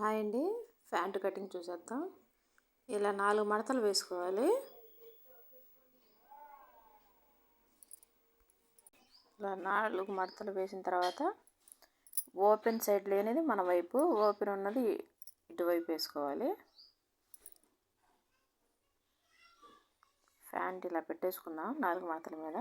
Hi అండి. Pant cutting చూసేద్దాం. ఇలా నాలుగు మడతలు వేసుకోవాలి. ఇలా నాలుగు మడతలు వేసిన తర్వాత ఓపెన్ సైడ్ లేనిది మన వైపు ఓపెన్ ఉన్నది ఇటువైపు వేసుకోవాలి. ఫ్యాంట్ ఇలా పెట్టేసుకుందాం నాలుగు మడతల మీద.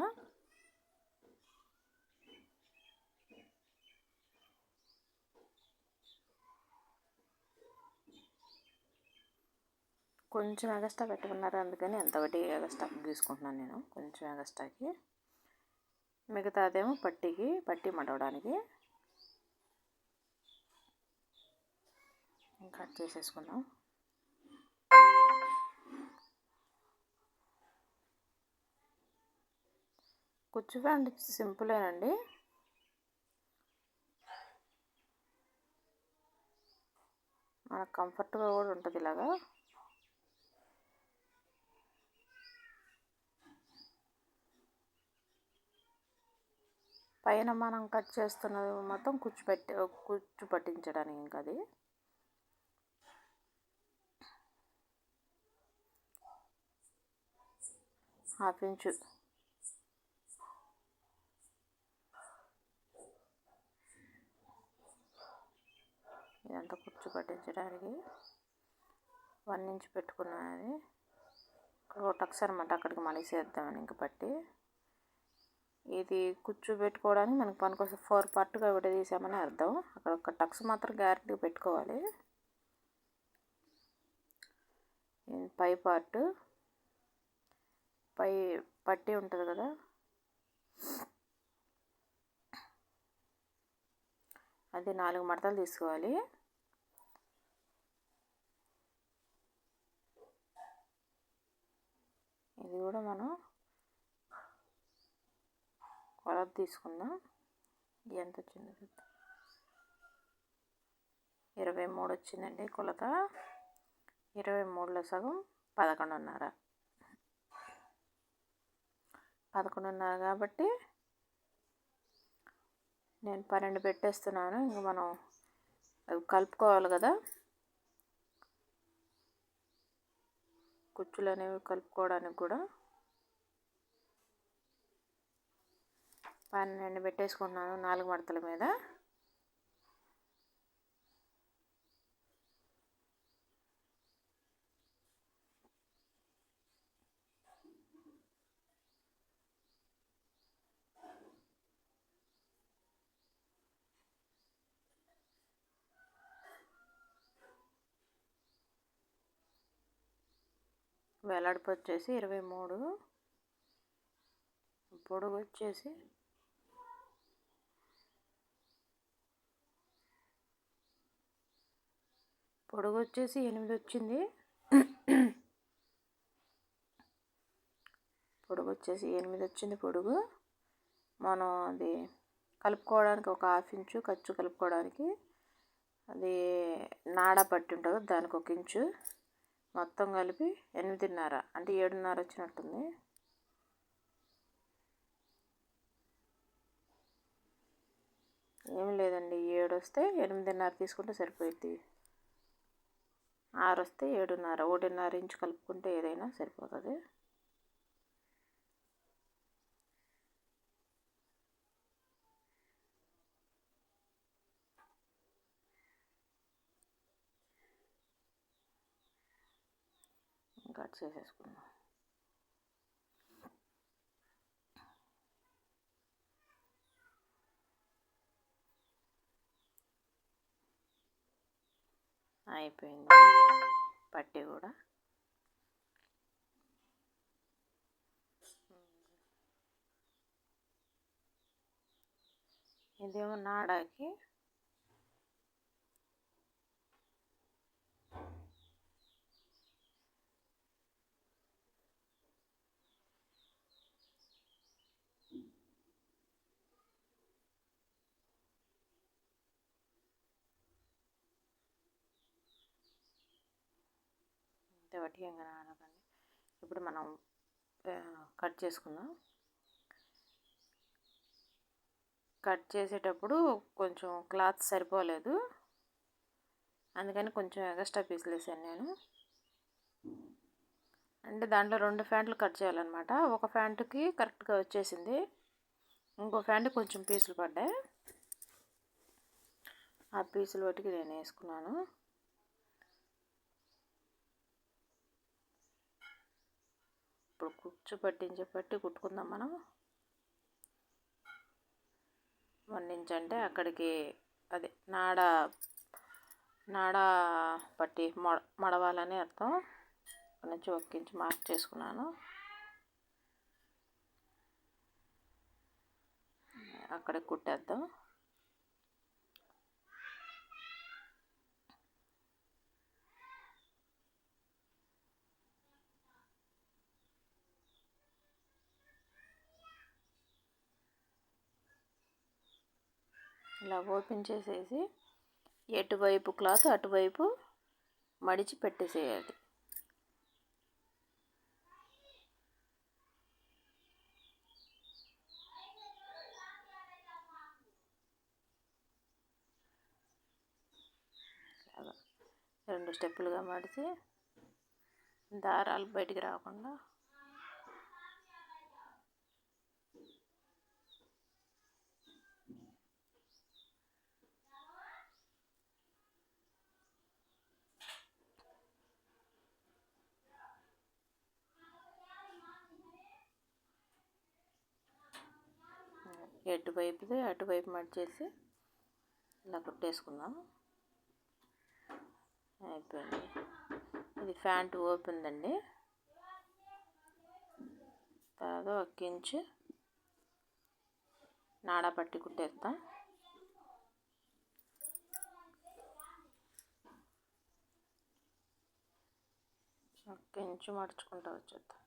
కొంచెం ఎగస్ట్రా పెట్టుకున్నారు అందుకని ఎంత ఒకటి ఎగస్ట్రా తీసుకుంటున్నాను నేను. కొంచెం ఎగస్ట్రాకి. మిగతాదేమో పట్టికి పట్టి మడవడానికి. కట్ చేసేసుకుందాం. కుచ్చు ఫ్యాంట్ సింపులేనండి. మనకు కంఫర్ట్గా కూడా ఉంటుంది ఇలాగా. పైన మనం కట్ చేస్తున్నది మొత్తం కుచ్చు పెట్టి కుచ్చు పట్టించడానికి ఇంకా అది హాఫ్ ఇంచు. ఇదంతా కుచ్చు పట్టించడానికి. వన్ ఇంచ్ పెట్టుకున్నది టక్స్ అనమాట అక్కడికి మనిసేద్దామని ఇంక పట్టి. ఇది కుచ్చు పెట్టుకోవడానికి మనకు పనికొస్తే ఫోర్ పార్ట్గా ఒకటి తీసామని అర్థం. అక్కడ ఒక టక్స్ మాత్రం గ్యారెంటీ పెట్టుకోవాలి. పై పార్ట్. పై పట్టి ఉంటుంది కదా. అది నాలుగు మడతలు తీసుకోవాలి. ఇది కూడా మనం కొలత తీసుకుందాం? ఎంత వచ్చింది? ఇరవై మూడు వచ్చిందండి కొలత. ఇరవై మూడులో సగం పదకొండున్నర. పదకొండున్నర కాబట్టి నేను పన్నెండు పెట్టేస్తున్నాను. ఇంక మనం అవి కలుపుకోవాలి కదా. కుచ్చులు అనేవి కలుపుకోవడానికి కూడా పన్నెండు పెట్టేసుకున్నాను నాలుగు మడతల మీద. వెలాడిపు వచ్చేసి ఇరవై మూడు. పొడుగు వచ్చేసి పొడుగు వచ్చేసి ఎనిమిది వచ్చింది పొడుగు. వచ్చేసి ఎనిమిది వచ్చింది పొడుగు మనం అది కలుపుకోవడానికి ఒక హాఫ్ ఇంచు ఖర్చు కలుపుకోవడానికి అది నాడ పట్టి ఉంటుంది దానికి ఒక ఇంచు. మొత్తం కలిపి ఎనిమిదిన్నర అంటే ఏడున్నర వచ్చినట్టుంది. ఏం లేదండి ఏడు వస్తే ఎనిమిదిన్నర తీసుకుంటే సరిపోయింది ఆరు వస్తే ఏడున్నర ఒకటిన్నర ఇంచు కలుపుకుంటే ఏదైనా సరిపోతుంది. కట్ చేసేసుకుందాం. అయిపోయింది. పట్టి కూడా. ఇదేమో నాడాకి అంతే వట్టిగా అనకండి ఇప్పుడు మనం కట్ చేసుకుందాం. కట్ చేసేటప్పుడు కొంచెం క్లాత్ సరిపోలేదు. అందుకని కొంచెం ఎగస్ట్రా పీసులు వేసాను నేను. అంటే దాంట్లో రెండు ఫ్యాంట్లు కట్ చేయాలన్నమాట. ఒక ఫ్యాంటుకి కరెక్ట్గా వచ్చేసింది. ఇంకో ఫ్యాంట్ కొంచెం పీసులు పడ్డాయి. ఆ పీసులు బట్టికి నేను వేసుకున్నాను. ఇప్పుడు కుచ్చు పట్టించే పట్టి కుట్టుకుందాం మనం. వన్ ఇంచ్ అంటే అక్కడికి అదే నాడ నాడ పట్టి మడవాలని అర్థం. నుంచి ఒక ఇంచ్ మార్క్ చేసుకున్నాను. అక్కడికి కుట్టేద్దాం. ఇలా ఓపెన్ చేసేసి ఎటువైపు క్లాత్ అటువైపు మడిచి పెట్టేసేయాలి. రెండు స్టెప్పులుగా మడిచి దారాలు బయటికి రాకుండా ఇటువైపుది అటువైపు మడిచేసి ఇలా కుట్టేసుకుందాం. అయిపోయింది. ఇది ఫ్యాంట్ ఓపెన్ అండి తర్వాత ఒక ఇంచు నాడా పట్టి కుట్టేస్తాం. ఒక ఇంచు మడుచుకుంటూ వచ్చేద్దాం.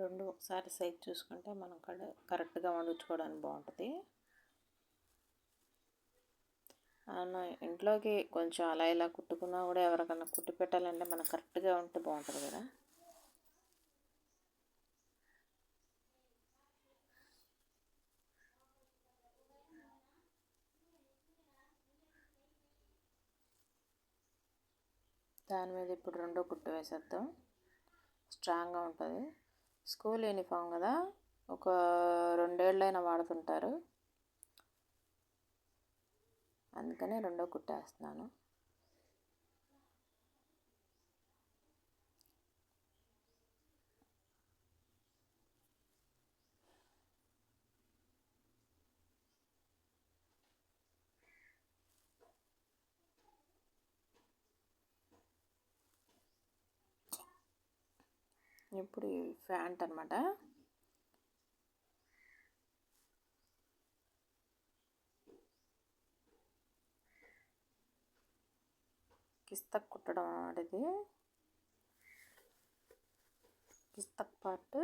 రెండు ఒకసారి సైజ్ చూసుకుంటే మనం కరెక్ట్గా వండుకోవడానికి బాగుంటుంది. ఇంట్లోకి కొంచెం అలా ఇలా కుట్టుకున్నా కూడా ఎవరికన్నా కుట్టి పెట్టాలంటే మనం కరెక్ట్గా ఉంటే బాగుంటుంది కదా. దాని మీద ఇప్పుడు రెండో కుట్టు వేసేద్దాం. స్ట్రాంగ్గా ఉంటుంది. స్కూల్ యూనిఫామ్ కదా ఒక రెండేళ్ళైనా వాడుతుంటారు. అందుకనే రెండో కుట్టేస్తున్నాను ఇప్పుడు ఫ్యాంట్ అనమాట కిస్తక్ కుట్టడం అనేది కిస్తక్ పార్ట్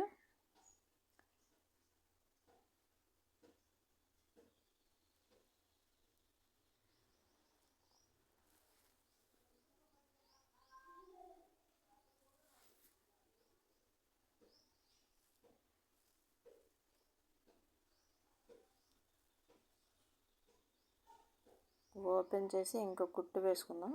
ఓపెన్ చేసి ఇంకో కుట్టు వేసుకుందాం.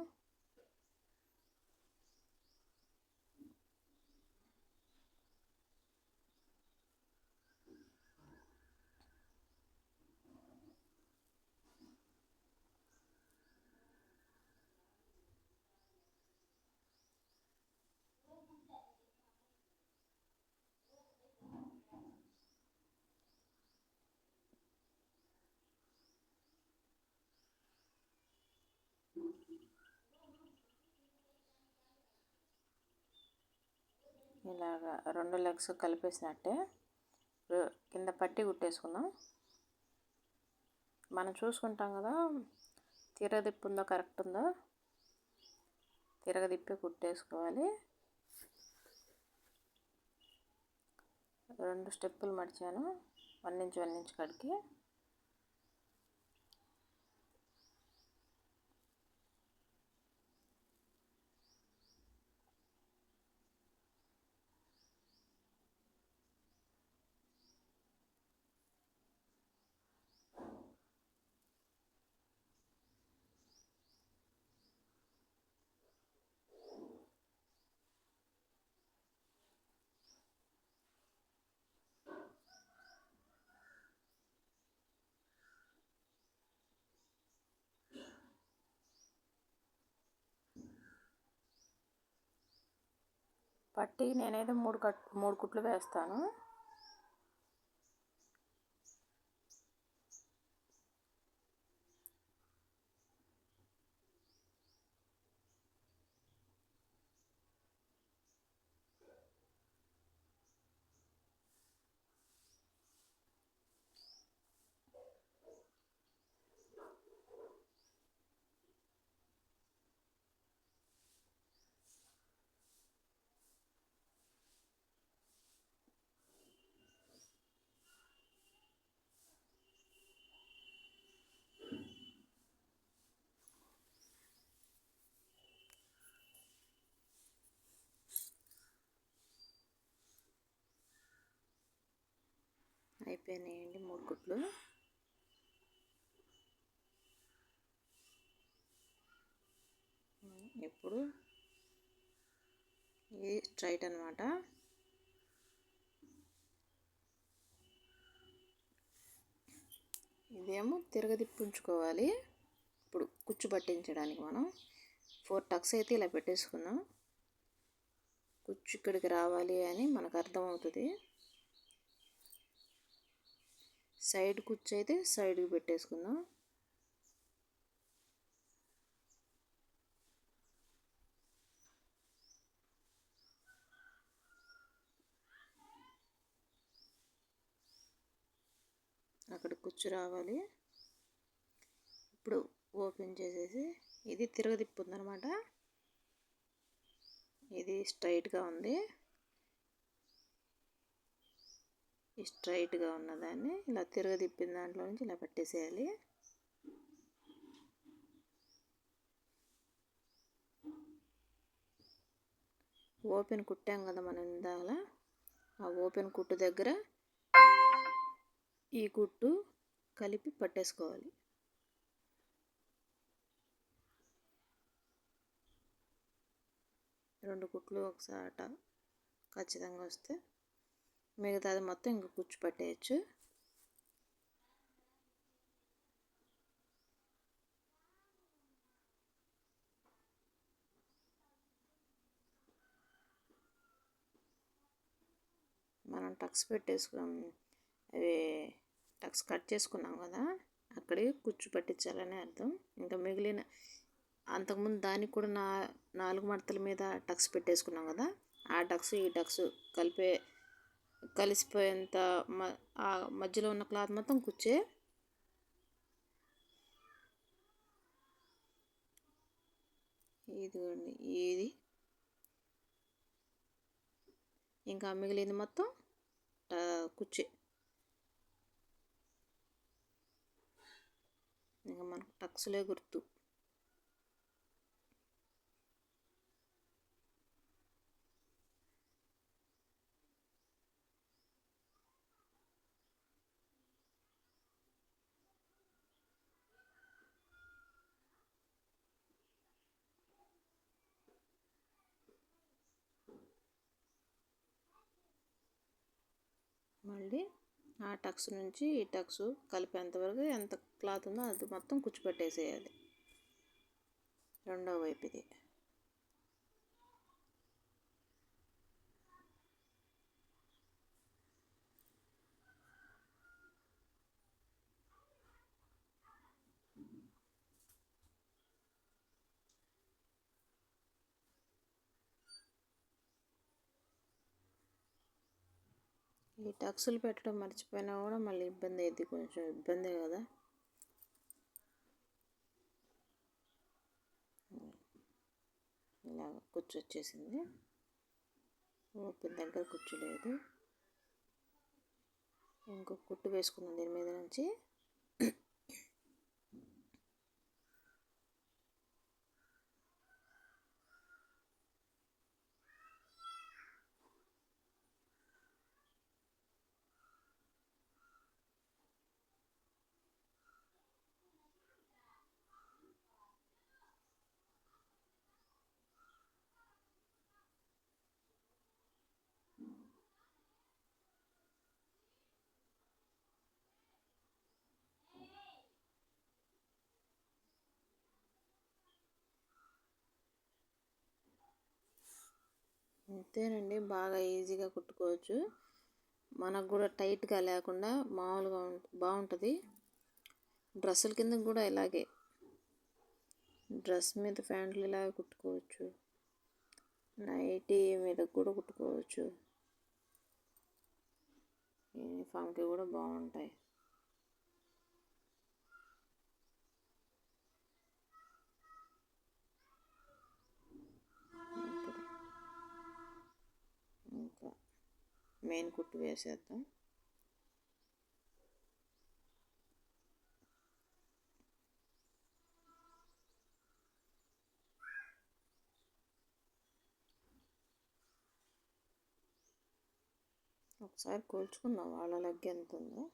ఇలాగా రెండు లెగ్స్ కలిపేసినట్టే కింద పట్టి కుట్టేసుకుందాం. మనం చూసుకుంటాం కదా తిరగదిప్పు ఉందో కరెక్ట్ ఉందో తిరగదిప్పి కుట్టేసుకోవాలి. రెండు స్టెప్పులు మడిచాను వన్ ఇంచ్ వన్ ఇంచ్ కడికి. పట్టి నేనైతే మూడు కట్ మూడు కుట్లు వేస్తాను. అయిపోయినాయండి మూడు కుట్లు ఇప్పుడు ఇది స్ట్రైట్ అనమాట ఇదేమో తిరగదిప్పించుకోవాలి ఇప్పుడు కుచ్చు పట్టించడానికి మనం ఫోర్ టక్స్ అయితే ఇలా పెట్టేసుకున్నాం కుచ్చు ఇక్కడికి రావాలి అని మనకు అర్థమవుతుంది. సైడ్ కుచ్చు అయితే సైడ్కి పెట్టేసుకుందాం. అక్కడ కుచ్చు రావాలి. ఇప్పుడు ఓపెన్ చేసేసి ఇది తిరగదిప్పు ఉందనమాట ఇది స్ట్రైట్గా ఉంది ఈ స్ట్రైట్గా ఉన్నదాన్ని ఇలా తిరగదిప్పిన దాంట్లో నుంచి ఇలా పట్టేసేయాలి. ఓపెన్ కుట్టాం కదా మనం ఇందాక. ఆ ఓపెన్ కుట్టు దగ్గర ఈ కుట్టు కలిపి పట్టేసుకోవాలి. రెండు కుట్లు ఒకసారి ఖచ్చితంగా వస్తే మిగతాది మొత్తం ఇంక కుచ్చు పట్టేయచ్చు మనం టక్స్ పెట్టేసుకున్నాం. అవి టక్స్ కట్ చేసుకున్నాం కదా అక్కడికి కుచ్చు పట్టించాలని అర్థం. ఇంకా మిగిలిన అంతకుముందు దానికి కూడా నా నాలుగు మడతల మీద టక్స్ పెట్టేసుకున్నాం కదా ఆ టక్స్ ఈ టక్స్ కలిపే కలిసిపోయేంత మ మధ్యలో ఉన్న క్లాత్ మొత్తం కుచ్చే. ఇదిగోండి ఇది ఇంకా మిగిలింది మొత్తం కుచ్చే. ఇంకా మనకు టక్స్లే గుర్తు. మళ్ళీ ఆ టక్స్ నుంచి ఈ టక్స్ కలిపేంతవరకు ఎంత క్లాత్ ఉందో అది మొత్తం కుచ్చిపెట్టేసేయాలి. రెండో వైపు ఇది ఈ టక్స్లు పెట్టడం మర్చిపోయినా కూడా మళ్ళీ ఇబ్బంది అయింది కొంచెం ఇబ్బందే కదా. ఇలా కుచ్చు వచ్చేసింది ఓపెన్ దగ్గర కుచ్చు లేదు ఇంకొక కుట్టు వేసుకున్నాను దీని మీద నుంచి. అంతేనండి. బాగా ఈజీగా కుట్టుకోవచ్చు. మనకు కూడా టైట్గా లేకుండా మామూలుగా బాగుంటుంది. డ్రెస్సుల కింద కూడా ఇలాగే. డ్రెస్ మీద ప్యాంట్లు ఇలాగే కుట్టుకోవచ్చు. నైటీ మీద కూడా కుట్టుకోవచ్చు. యూనిఫామ్కి కూడా బాగుంటాయి ఇంకా మెయిన్ కుట్టు వేసేద్దాం. ఒకసారి కోల్చుకుందాం వాళ్ళ లెగ్ ఎంత ఉందో.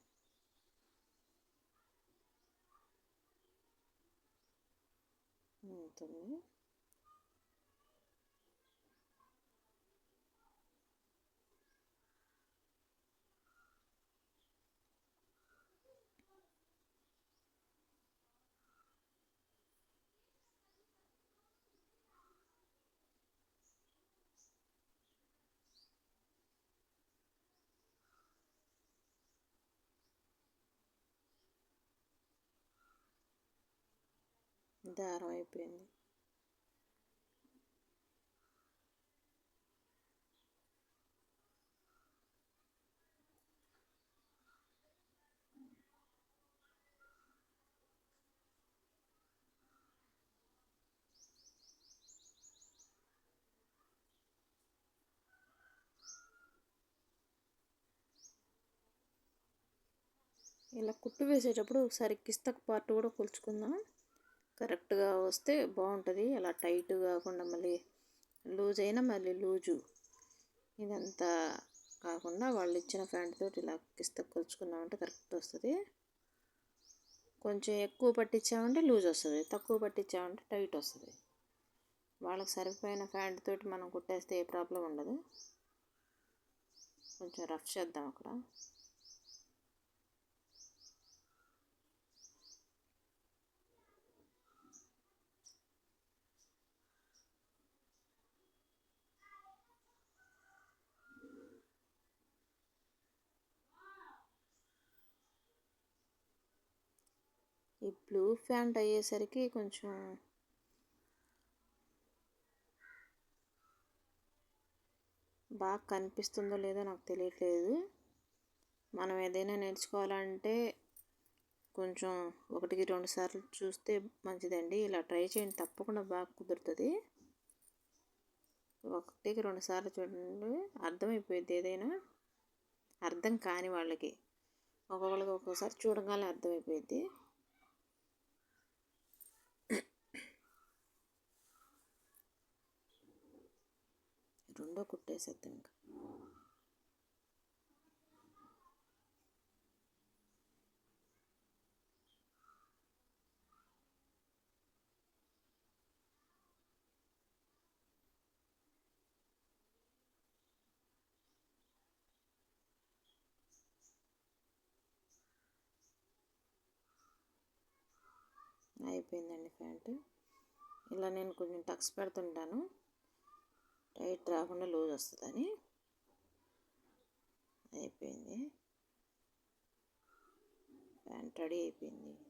ఉంటుంది దారం అయిపోయింది. ఇలా కుట్టు వేసేటప్పుడు ఒకసారి కిస్తక్ పార్ట్ కూడా కొలుచుకుందాం. కరెక్ట్గా వస్తే బాగుంటుంది అలా టైట్ కాకుండా మళ్ళీ లూజ్ అయినా మళ్ళీ లూజు. ఇదంతా కాకుండా వాళ్ళు ఇచ్చిన ప్యాంట్ తోటి ఇలా కిస్త కొలుచుకున్నామంటే కరెక్ట్ వస్తుంది. కొంచెం ఎక్కువ పట్టించామంటే లూజ్ వస్తుంది. తక్కువ పట్టించామంటే టైట్ వస్తుంది. వాళ్ళకి సరిపోయిన ఫ్యాంట్ తోటి మనం కుట్టేస్తే ఏ ప్రాబ్లం ఉండదు. కొంచెం రఫ్ చేద్దాం అక్కడ. ఈ బ్లూ ప్యాంట్ అయ్యేసరికి కొంచెం బాగా కనిపిస్తుందో లేదో నాకు తెలియట్లేదు. మనం ఏదైనా నేర్చుకోవాలంటే కొంచెం ఒకటికి రెండు సార్లు చూస్తే మంచిదండి. ఇలా ట్రై చేయండి తప్పకుండా బాగా కుదురుతుంది. ఒకటికి రెండు సార్లు చూడండి అర్థమైపోయింది ఏదైనా. అర్థం కాని వాళ్ళకి ఒక్కొక్కరికి ఒక్కొక్కసారి చూడగానే అర్థమైపోయింది రెండో కుట్టేసేద్దాం ఇంకా. అయిపోయిందండి ప్యాంటు. ఇలా నేను కొంచెం టక్స్ పెడుతుంటాను. టైట్ రాకుండా లూజ్ వస్తుందని. అయిపోయింది. ప్యాంట్ రెడీ అయిపోయింది.